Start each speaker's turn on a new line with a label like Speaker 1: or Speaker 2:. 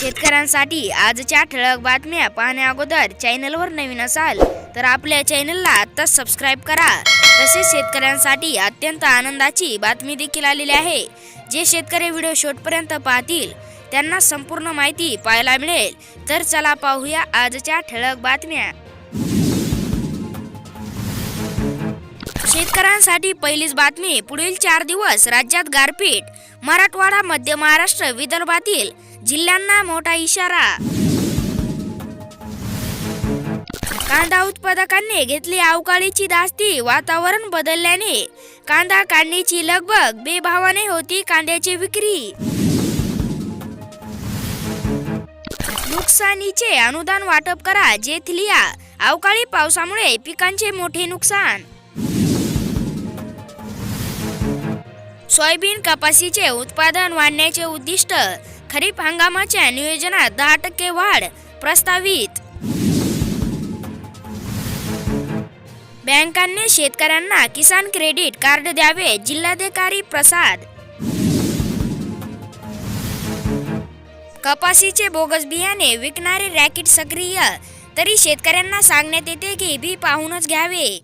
Speaker 1: शेतकऱ्यांसाठी आजच्या ठळक बातम्या पाहण्या अगोदर चॅनलवर नवीन असाल तर आपल्या चॅनलला आत्ताच सबस्क्राईब करा. तसेच शेतकऱ्यांसाठी अत्यंत आनंदाची बातमी देखील आलेली आहे. जे शेतकरी व्हिडिओ शेवटपर्यंत पाहतील त्यांना संपूर्ण माहिती पाहायला मिळेल. तर चला पाहूया आजच्या ठळक बातम्या. शेतकऱ्यांसाठी पहिलीच बातमी. पुढील चार दिवस राज्यात गारपीट. मराठवाडा मध्य महाराष्ट्र विदर्भातील जिल्ह्यांना मोठा इशारा. कांदा उत्पादकांनी घेतली अवकाळीची दास्ती वातावरण बदलल्याने कांदा काढणीची लगबग बेभावाने होती कांद्याची विक्री. नुकसानीचे अनुदान वाटप करा जेथलिया. अवकाळी पावसामुळे पिकांचे मोठे नुकसान. सोयाबीन कपाशीचे उत्पादन वाढण्याचे उद्दिष्ट खरीप हंगामाच्या नियोजनात दहा टक्के वाढ प्रस्तावित. बँकांनी शेतकऱ्यांना किसान क्रेडिट कार्ड द्यावे जिल्हाधिकारी प्रसाद. कपाशीचे बोगस बियाणे विकणारे रॅकेट सक्रिय तरी शेतकऱ्यांना सांगण्यात येते की बी पाहूनच घ्यावे.